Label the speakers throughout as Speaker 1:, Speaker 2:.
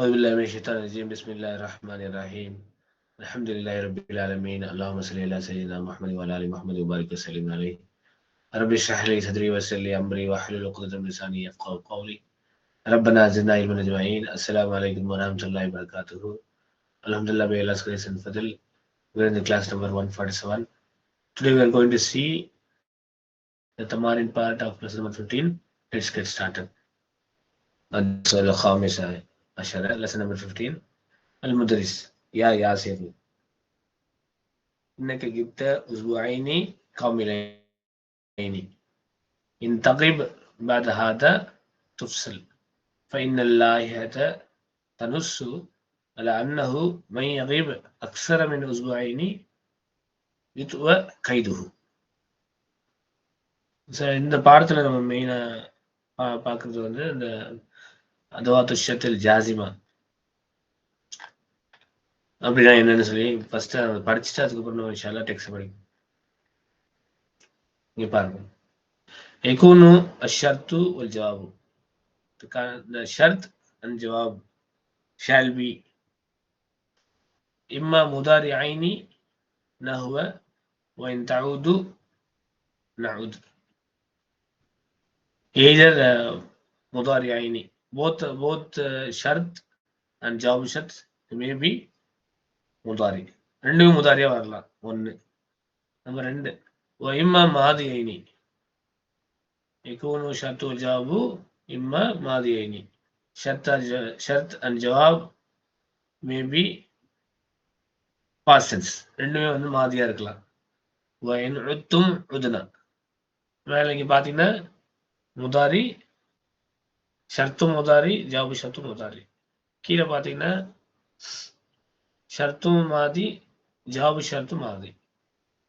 Speaker 1: أعوذ بالله من الشيطان الرجيم. بسم الله الرحمن الرحيم. الحمد لله رب العالمين. اللهم صل على سيدنا محمد وعلى آل محمد وبارك وسلم عليه. رب اشرح لي صدري ويسر لي أمري واحلل عقدة من لساني يفقهوا قولي. ربنا زدنا علما أجمعين السلام عليكم ورحمة الله وبركاته. الحمد لله by Allah's grace and fadl we're in the class number 147 today we are going to see the Tamarin part of lesson number 15 let's get started. السؤال الخامس عشر lesson number 15 المدرس يا ياسر إنك جبت أسبوعين كاملين إن تغب بعد هذا تفصل فإن اللائحة تنص على أنه من يغيب أكثر من أسبوعين يتوى قيده So, இந்த பாடத்துல நம்ம மெயினா பார்க்கறது வந்து இந்த அதுவாத்து ஷத்தில் ஜாசிமா அப்படின்னா என்னன்னு சொல்லி ஃபர்ஸ்ட் அதை படிச்சுட்டு அதுக்கப்புறம் நம்ம இன்ஷால்லா டெக்ஸ்ட் படிக்கும் இங்க பாருங்க எகூனு அஷர்த்து ஒரு ஜவாபு the shart and jawab shall be إما مضارعين نحو وإن تعودوا نعود either uh, مضارعين both both uh, shart and jawab shart may be முதாரி ரெண்டுமே முதாரியா வரலாம் ஒண்ணு நம்ம ரெண்டு இம்மா மாதி ஐனி يكون شرط الجواب إما ماضيين شرط شرط and Jawab may be past tense ரெண்டுமே வந்து மாதியா இருக்கலாம் وإن عدتم عدنا மேல இங்க பாத்தீங்கன்னா முதாரி ஷர்த்து முதாரி ஜாபு ஷர்த்தும் முதாரி கீழே பாத்தீங்கன்னா ஷர்த்தும் மாதி ஜாபு ஷர்த்து மாதி.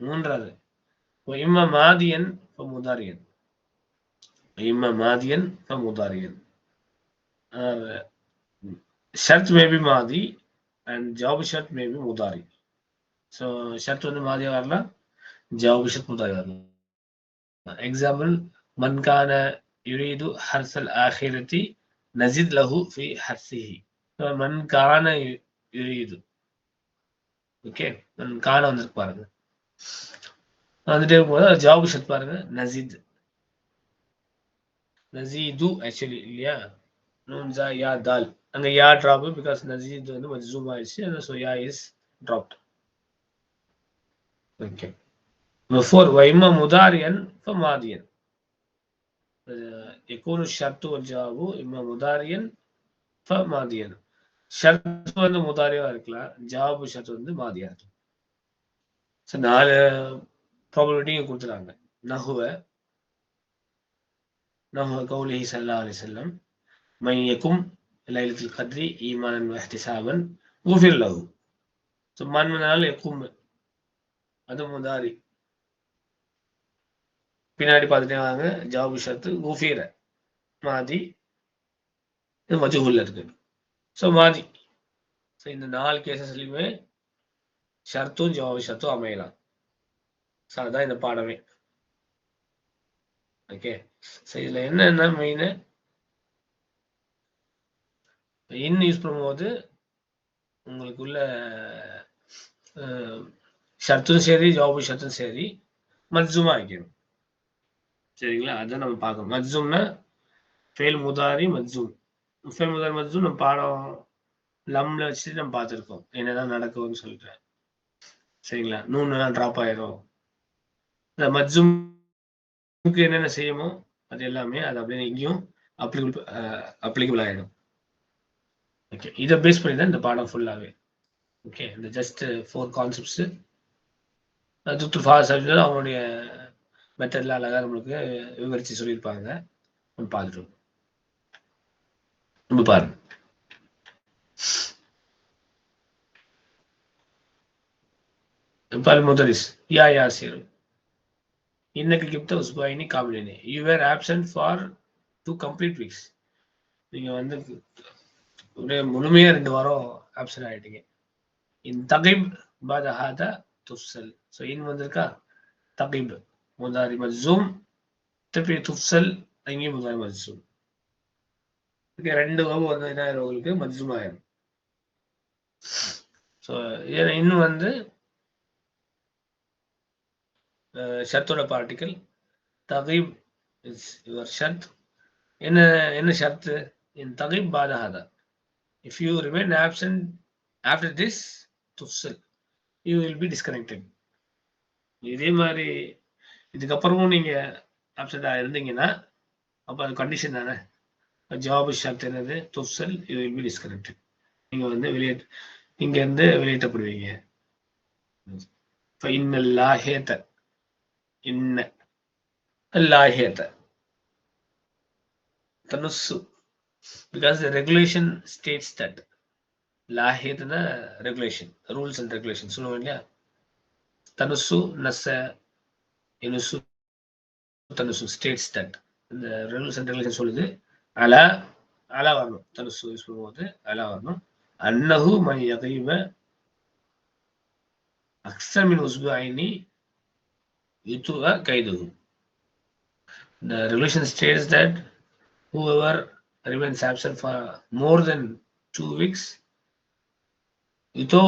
Speaker 1: மூன்றாவது இம்ம மாதியன் முதாரியன் இம்ம மாதியன் முதாரியன் ஷர்த் மேபி மாதி அண்ட் ஜாபு ஷர்த் மேபி முதாரி ஸோ ஷர்த் வந்து மாதியா வரலாம் ஜாபு ஷர்த் முதாரி வரலாம். எக்ஸாம்பிள் மன்கான யுரீது ஹர்சல் ஆஹிரத்தி நசித் லஹு ஃபி ஹர்சிஹி மண் கான யுரீது ஓகே கான வந்துருக்கு பாருங்க வந்துட்டே போது ஜவாபு ஷத் பாருங்க நசீத் நசீது ஆக்சுவலி இல்லையா நூன் ஜா யா தால் அங்க யா டிராப் பிகாஸ் நசீத் வந்து மஜ்சூம் ஆயிடுச்சு ஸோ யா இஸ் ட்ராப்ட் ஓகே ஃபோர் வைம முதாரியன் மாதியன் يكون الشرط والجواب إما مضاريا فماضيا ஷர்த் வந்து முதாரியா இருக்கலாம் ஜவாபு ஷர்த் வந்து மாதியா இருக்கலாம் ஸோ நாலு ப்ராபபிலிட்டியும் கொடுத்துறாங்க நகுவ நகுவ கௌலிஹி சல்லா அலி செல்லம் மையக்கும் லைலத்தில் கத்ரி ஈமானன் வஹ்திசாபன் குஃபிர் லஹு ஸோ மன்மனால் எக்கும் அது முதாரி பின்னாடி பார்த்துட்டே வாங்க. ஜவாபு ஷர்த்து குஃபீர மாதி இது மஜுகுல்ல இருக்கு. ஸோ மாதி. ஸோ இந்த நாலு கேசஸ்லையுமே ஷர்த்தும் ஜவாபு ஷர்த்தும் அமையலாம். ஸோ அதுதான் இந்த பாடமே. ஓகே ஸோ இதில் என்னென்ன மெயின் இன் யூஸ் பண்ணும்போது உங்களுக்குள்ள ஷர்த்தும் சரி ஜவாபு ஷர்த்தும் சரி மஜ்ஜுமா ஆக்கிடும் சரிங்களா? அதான் நம்ம பார்க்கணும். மஜ்ஜும்னா ஃபெயில் முதாரி மஜ்ஜும் ஃபெயில் முதாரி மஜ்ஜும் நம்ம பாடம் லம்ல வச்சுட்டு நம்ம பார்த்துருக்கோம். என்னதான் நடக்கும்னு சொல்லிட்டு. சரிங்களா? நூன்னுலாம் ட்ராப் ஆயிரும். இந்த மஜ்ஜும்க்கு என்னென்ன செய்யுமோ அது எல்லாமே அது அப்படியே இங்கேயும் அப்ளிகபிள் அப்ளிகபிள் ஆயிடும். ஓகே இதை பேஸ் பண்ணி தான் இந்த பாடம் ஃபுல்லாகவே ஓகே இந்த ஜஸ்ட் ஃபோர் கான்செப்ட்ஸு துத்து ஃபா அவங்களுடைய மெத்தட்லாம் அழகாக நம்மளுக்கு விவரித்து சொல்லியிருப்பாங்க. நம்ம பார்த்துட்டு நம்ம பாருங்க. முதலிஸ். யா யா சீரு. இன்னக்கு கிப்த உஸ்பாயினி காபிலினி. You were absent for two complete weeks நீங்கள் வந்து ஒரே முழுமையாக ரெண்டு வாரம் ஆப்சன்ட் ஆகிட்டீங்க இன் தகைப் பாத ஹாதா துசல் ஸோ இன் வந்திருக்கா? தகைப். முதாரி மஜ்சூம் திருப்பி துஃசல் அங்கேயும் முதாரி மஜ்சூம் ஓகே ரெண்டு வாவு வந்து என்ன ஆயிரும் உங்களுக்கு மஜ்ஜும் ஆயிரும் ஸோ இன்னும் வந்து ஷர்த்தோட பார்ட்டிக்கல் தகீப் இஸ் யுவர் ஷர்த் என்ன என்ன ஷர்த்து இன் தகீப் பாதஹாதா if you remain absent after this துஃப்சல் you will be disconnected இதே மாதிரி இதுக்கப்புறமும் நீங்கள் அப்செட்டாக இருந்தீங்கன்னா அப்போ அது கண்டிஷன் தானே? ஜாப் ஷாப் என்னது? துஃசல் யூ வில் பி டிஸ்கனெக்டட் நீங்கள் வந்து வெளியே இங்கேருந்து வெளியேற்றப்படுவீங்க. இன்னல்லாஹேத்த இன்ன லாஹேத்த தனுசு. Because regulation states that that. லாஹேத்னா ரெகுலேஷன் ரூல்ஸ் அண்ட் ரெகுலேஷன் சொல்லுவோம் இல்லையா? தனுசு நச இனுசு தனுசு ஸ்டேட்ஸ் தட் இந்த ரூல்ஸ் அண்ட் ரெகுலேஷன் சொல்லுது அலா அலா வரணும் தனுசு யூஸ் பண்ணும்போது அலா வரணும் அன்னஹு மை யகைவ அக்ஸர் மின் உஸ்புஐனி யுத்துவ கைதுஹு The regulation states that whoever remains absent for more than two weeks, ito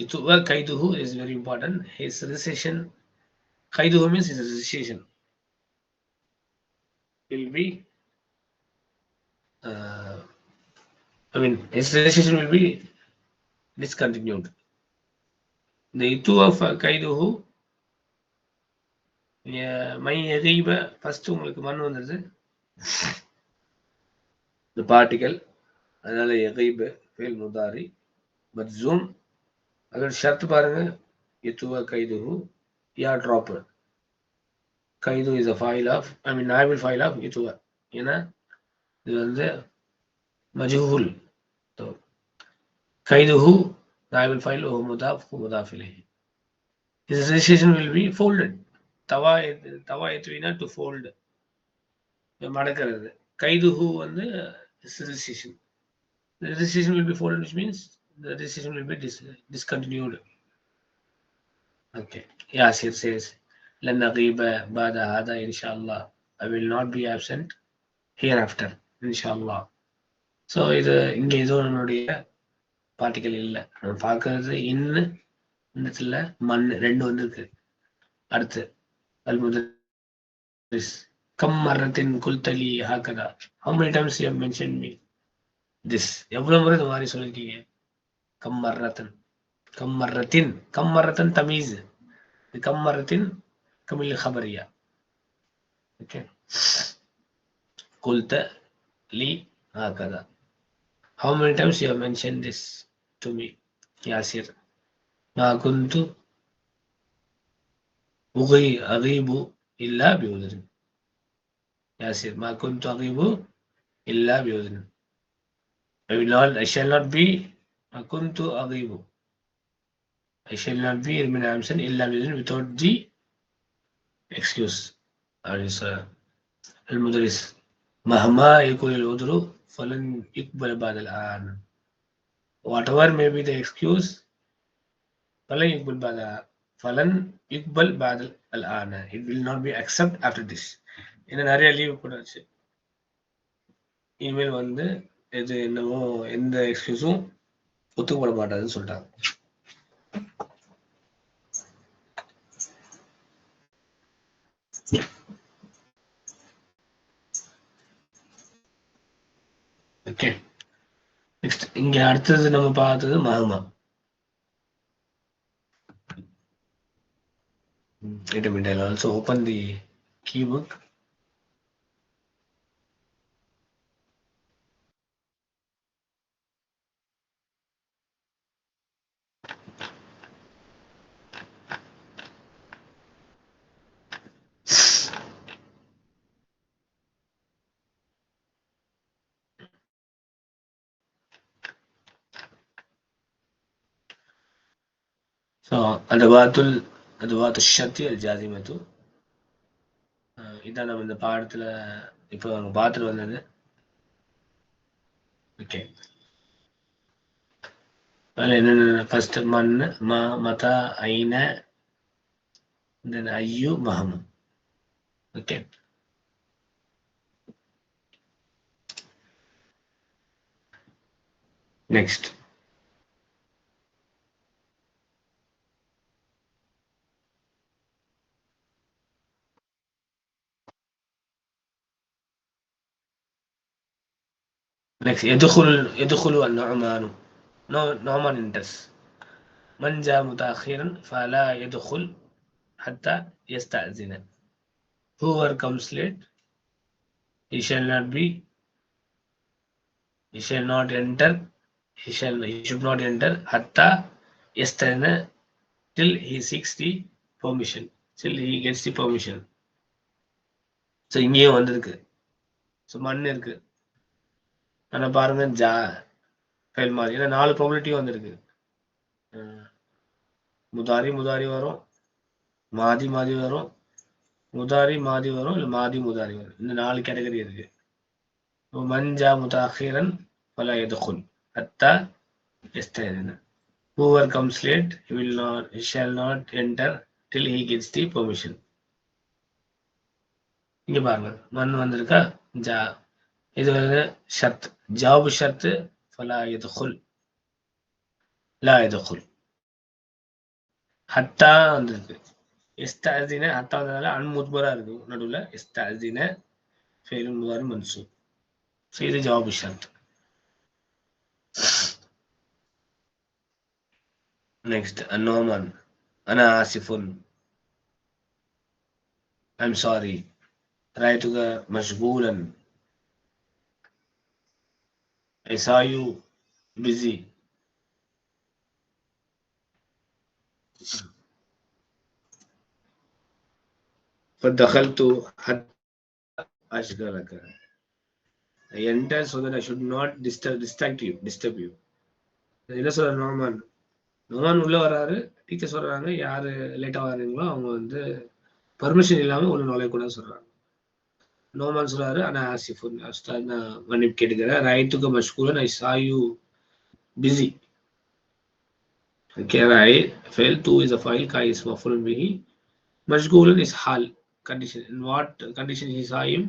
Speaker 1: ituwa kaiduhu is very important. His recession kaiduhu means his association will be, uh, I mean, his association will be discontinued. The itu of uh, kaiduhu, மை எகைப first உங்களுக்கு மண் வந்துருது இந்த particle அதனால எகைபு fail முதாரி மஜ்சூம் அதோட ஷர்ட் பாருங்க எத்துவ கைதுஹு யா ட்ராப் கைது இஸ் அ ஃபைல் ஆஃப் ஐ மீன் நாய்பிள் ஃபைல் ஆஃப் எத்துவ ஏன்னா இது வந்து மஜ்ஹூல் கைதுஹு நாய்பிள் ஃபைல் ஓ முதாஃப் முதாஃப் இலைஹி His registration will be folded. தவா எத்து தவா எத்துவினா டு ஃபோல்டு மடக்கிறது கைதுஹு வந்து registration. The registration will be folded, which means the registration will be dis discontinued. Okay. Yasir says, لن نغيب بعد هذا إن شاء الله. I will not be absent hereafter. إن شاء الله. So இது இங்கே எதுவும் நம்மளுடைய பார்ட்டிக்கல் இல்லை நம்ம பார்க்கறது இன்னு இந்த இடத்துல மண் ரெண்டு வந்திருக்கு அடுத்து அல்முதரிஸ் கம் மரத்தின் குல்தலி ஹாக்கதா how many times you mention me this எவ்வளவு முறை இந்த மாதிரி சொல்லியிருக்கீங்க come மர்ரத்தன் كم مرة كم مرة تميز كم مرة كم اللي خبرية okay. قلت لي هكذا. How many times you have mentioned this to me ياسر ما كنت أغي أغيب إلا بأذن. ياسر ما كنت أغيب إلا بأذن. I will not I shall not be ما كنت أغيب. I shall not be in absent illa without the excuse. Or is al mudaris mahma yakul al udru falan yukbal ba'd al Whatever may be the excuse, falan yukbal ba'd falan yukbal ba'd al ana. It will not be accepted after this. என்ன நிறைய leave போட்டாச்சு இனிமேல் வந்து எது என்னவோ எந்த எக்ஸ்கியூஸும் ஒத்துக்கப்பட மாட்டாதுன்னு சொல்லிட்டாங்க அடுத்தது நம்ம பார்த்தது மகமா Wait a minute, I'll also open the keybook. So, அதுவாத்துல் அதுவாத்து ஷத்தி அல் ஜாசிமத்து இதான் நம்ம இந்த பாடத்துல இப்போ நம்ம பார்த்துட்டு வந்தது. ஓகே அதில் என்னென்ன ஃபர்ஸ்ட் மண் ம மதா ஐன தென் ஐயு மஹம். ஓகே நெக்ஸ்ட் நெக்ஸ்ட் எதுகுல் எதுகுலு அல் நொமானு நோ நோமான் இன்ட்ரஸ் மஞ்சா முதாஹிரன் ஃபலா எதுகுல் ஹத்தா எஸ்தாசின whoever comes late he shall not be he shall not enter he shall he should not enter hatta yastana till he seeks the permission till he gets the permission so இங்கேயும் வந்திருக்கு so மண் இருக்குது ஆனா பாருங்க ஜா fail மாதிரி. ஏன்னா நாலு probability வந்திருக்கு. முதாரி முதாரி வரும். மாதி மாதி வரும். முதாரி மாதி வரும். இல்லை மாதி முதாரி வரும். இந்த நாலு கேட்டகரி இருக்கு. மஞ்சா முதாஹிரன் பல எதுகுல் அத்தா எஸ்தேன whoever comes late he will not he shall not enter till he gets the permission. இங்க பாருங்க. மண் வந்திருக்கா? ஜா. இது வந்து ஷர்த் ஜாப் ஷர்த் ஃபலா எதுகுல் லா எதுகுல் ஹத்தா வந்திருக்கு இஸ்தாசின ஹத்தா வந்ததுனால அன்முத்பரா இருக்கு நடுவில் இஸ்தாசின ஃபெயில் முதாரி மன்சூ ஸோ இது ஜவாப் ஷர்த் நெக்ஸ்ட் அன்னோமன் அனா ஆசிஃபுன் I'm sorry رأيتك مشغولا I saw you busy. فدخلت حتى أشغلك. I entered so that I should not disturb, distract you, disturb you. என்ன சொல்ற நோமான் நோமான் உள்ள வராரு டீச்சர் சொல்றாங்க யாரு லேட்டா வர்றீங்களோ அவங்க வந்து பர்மிஷன் இல்லாம உள்ள நுழையக்கூடாது சொல்றாங்க நோமான் சொல்றாரு ஆனா ஆசிஃபுன் உஸ்தாத் நான் மன்னிப்பு கேட்டுக்கிறேன் ரைட்டுக்கு மஷ்கூலன் I saw you busy Okay, right. Fail 2 is a file, Kai is mafulun bihi. Mashgoolan is hal condition. In what condition he saw him?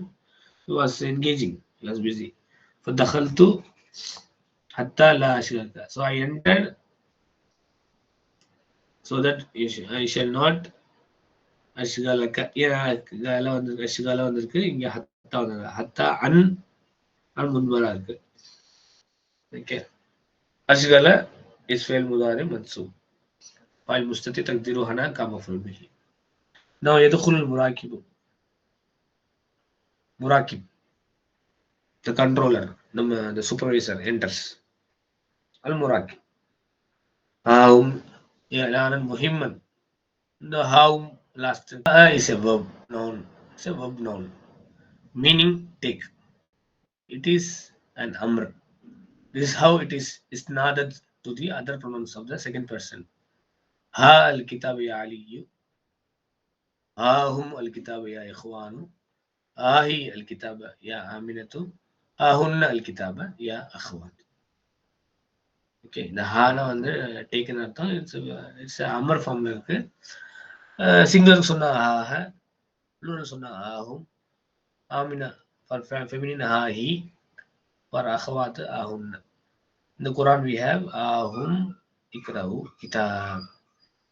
Speaker 1: He was engaging, he was busy. فدخلت حتى لا أشغلك. So I entered so that you sh- I shall not அஷ்காலக்க ஏல வந்து அஷ்கால வந்திருக்கு இங்க ஹத்தா வந்தது ஹத்தா an an முன்மரா இருக்கு okay அஷ்கால is ஃபேல் முதாரி மன்சூப் فاعل مستتر تقديره هنا كمفعول به now يدخل المراقب مراقب the controller நம்ம the supervisor enters المراقب هاهم إعلانا مهما the هاهم last. Uh, is a verb noun. It's a verb noun. Meaning take. It is an amr. This is how it is It's isnadad to the other pronouns of the second person. Ha al kitab ya aliyu. Ha hum al kitab ya ikhwanu. Ahi al kitab ya aminatu. Ahunna al kitab ya akhwat. Okay இந்த ஹால வந்து uh, It's a it's a amr form. Okay. சிங்கருக்கு சொன்ன ஆக plural சொன்னா ஆகும் ஆமினா for feminine ஆஹி for அஹவாத் ஆஹுன் இந்த குரான் வி ஹேவ் ஆஹும் இக்ரவு கிதாப்.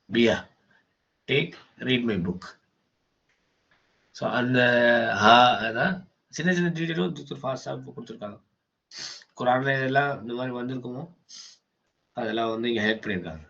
Speaker 1: பியா take read my book so அந்த ஹா அதான் சின்ன சின்ன டீட்டெயிலும் தூத்தர் ஃபாஸ்டாக கொடுத்துருக்காங்க. குரானில் இதெல்லாம் இந்த மாதிரி வந்திருக்குமோ அதெல்லாம் வந்து இங்கே ஹெல்ப் பண்ணியிருக்காங்க.